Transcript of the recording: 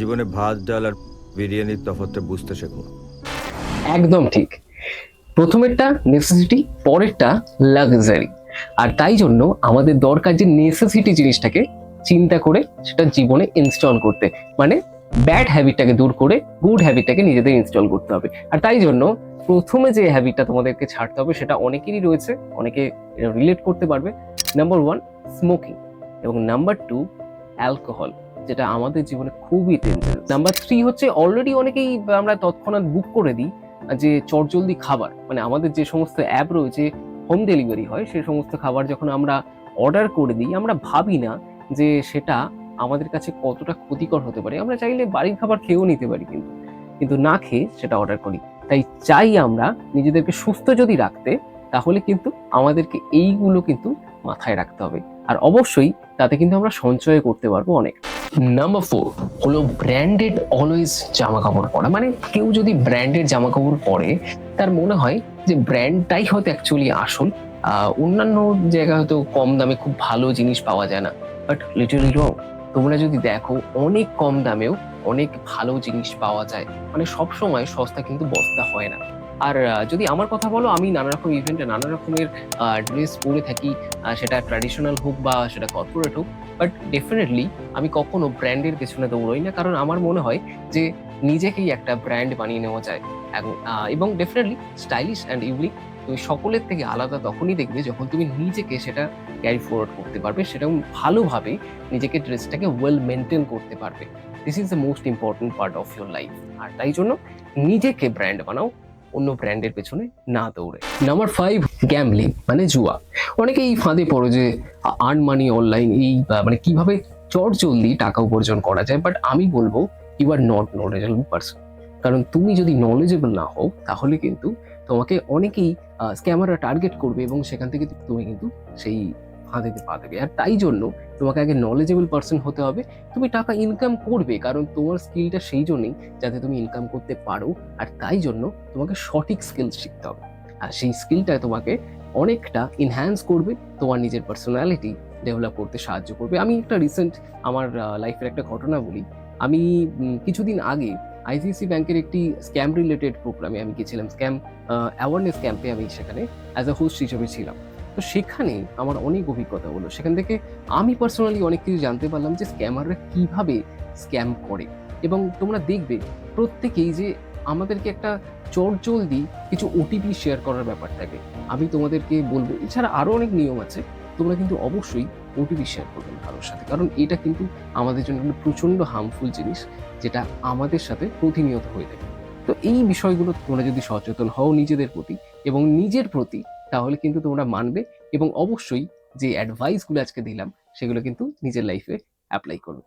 জীবনে ভাত, ডাল আর বিরিয়ানির তফাৎটা বুঝতে শেখো। একদম ঠিক। প্রথমেরটা নেসেসিটি পরেরটা লাক্সারি আর তাই জন্য আমাদের দরকার যে নেসেসিটি জিনিসটাকে চিন্তা করে সেটা জীবনে ইনস্টল করতে। মানে ব্যাড হ্যাবিটটাকে দূর করে গুড হ্যাবিটটাকে নিজেদের ইনস্টল করতে হবে। আর তাই জন্য প্রথমে যে হ্যাবিটটা তোমাদেরকে ছাড়তে হবে সেটা অনেকেরই রয়েছে, অনেকে রিলেট করতে পারবে। নাম্বার ওয়ান স্মোকিং এবং নাম্বার টু অ্যালকোহল যেটা আমাদের জীবনে খুবই ডেঞ্জারাস নাম্বার থ্রি হচ্ছে অলরেডি অনেকেই আমরা তৎক্ষণাৎ বুক করে দিই যে চটজলদি খাবার। মানে আমাদের যে সমস্ত অ্যাপ রয়েছে হোম ডেলিভারি হয়, সে সমস্ত খাবার যখন আমরা অর্ডার করে দিই, আমরা ভাবি না যে সেটা আমাদের কাছে কতটা ক্ষতিকর হতে পারে। আমরা চাইলে বাড়ির খাবার খেয়েও নিতে পারি কিন্তু কিন্তু না খেয়ে সেটা অর্ডার করি। তাই চাই আমরা নিজেদেরকে সুস্থ যদি রাখতে, তাহলে কিন্তু আমাদেরকে এইগুলো কিন্তু মাথায় রাখতে হবে। আর অবশ্যই তাতে কিন্তু আমরা সঞ্চয় করতে পারব অনেক। নাম্বার ফোর হলো ব্র্যান্ডেড অলওয়েজ জামা কাপড় পরা। মানে কেউ যদি ব্র্যান্ডেড জামা কাপড় পরে, তার মনে হয় যে ব্র্যান্ডটাই হয়তো অ্যাকচুয়ালি আসল। অন্যান্য জায়গায় হয়তো কম দামে খুব ভালো জিনিস পাওয়া যায় না। বাট লিটারলি রং তোমরা যদি দেখো, অনেক কম দামেও অনেক ভালো জিনিস পাওয়া যায়। মানে সব সময় সস্তা কিন্তু বস্তা হয় না। আর যদি আমার কথা বলো, আমি নানা রকম ইভেন্টে নানা রকমের ড্রেস পরে থাকি। সেটা ট্র্যাডিশনাল হোক বা সেটা কর্পোরেট হোক বাট ডেফিনেটলি আমি কখনো ব্র্যান্ডের পেছনে দৌড়ই না কারণ আমার মনে হয় যে নিজেকেই একটা ব্র্যান্ড বানিয়ে নেওয়া যায়। এবং, ডেফিনেটলি স্টাইলিশ অ্যান্ড ইউনিক তুমি সকলের থেকে আলাদা তখনই দেখবে যখন তুমি নিজেকে সেটা ক্যারি ফরওয়ার্ড করতে পারবে সেটাও ভালোভাবে নিজেকে ড্রেসটাকে ওয়েল মেনটেন করতে পারবে। This is the most important part of your life আর তাই জন্য নিজেকে ব্র্যান্ড বানাও অন্য ব্র্যান্ডের পেছনে না দৌড়ে। নাম্বার ফাইভ গ্যামলিং মানে জুয়া। অনেকে এই ফাঁদে পড়ে যে আর্ন মানি অনলাইন এই মানে কীভাবে চট জলদি টাকা উপার্জন করা যায় বাট আমি বলব you are not knowledgeable person কারণ তুমি যদি নলেজেবল না হও, তাহলে কিন্তু তোমাকে অনেকেই স্ক্যামাররা টার্গেট করবে এবং সেখান থেকে তুমি কিন্তু সেই ফাঁদেতে পা দেবে। আর তাই জন্য তোমাকে আগে নলেজেবল পার্সন হতে হবে। তুমি টাকা ইনকাম করবে, কারণ তোমার স্কিলটা সেই জন্যই যাতে তুমি ইনকাম করতে পারো। আর তাই জন্য তোমাকে সঠিক স্কিল শিখতে হবে। আর সেই স্কিলটা তোমাকে অনেকটা ইনহ্যান্স করবে, তোমার নিজের পার্সোনালিটি ডেভেলপ করতে সাহায্য করবে। আমি একটা রিসেন্ট আমার লাইফের একটা ঘটনা বলি। আমি কিছুদিন আগে আইসিসি ব্যাংকের একটি স্ক্যাম রিলেটেড প্রোগ্রামে আমি গেছিলাম। স্ক্যাম অ্যাওয়ারনেস ক্যাম্পে আমি সেখানে অ্যাজ আ হোস্ট হিসেবে ছিলাম। তো সেখানে আমার অনেক অভিজ্ঞতা হলো। সেখান থেকে আমি পার্সোনালি অনেক কিছু জানতে পারলাম যে স্ক্যামাররা কীভাবে স্ক্যাম করে। এবং তোমরা দেখবে প্রত্যেকেই যে আমাদেরকে একটা চটজলদি কিছু ওটিপি শেয়ার করার ব্যাপার থাকে। আমি তোমাদেরকে বলব, এছাড়া আরও অনেক নিয়ম আছে। তোমরা কিন্তু অবশ্যই ওটিপি শেয়ার করবেন কারোর সাথে। কারণ এটা কিন্তু আমাদের জন্য একটা প্রচণ্ড হার্মফুল জিনিস, যেটা আমাদের সাথে প্রতিনিয়ত হয়ে থাকে। তো এই বিষয়গুলো তোমরা যদি সচেতন হও নিজেদের প্রতি এবং নিজের প্রতি তাহলে কিন্তু তোমরা মানবে এবং অবশ্যই যে অ্যাডভাইসগুলো আজকে দিলাম, সেগুলো কিন্তু নিজের লাইফে অ্যাপ্লাই করবে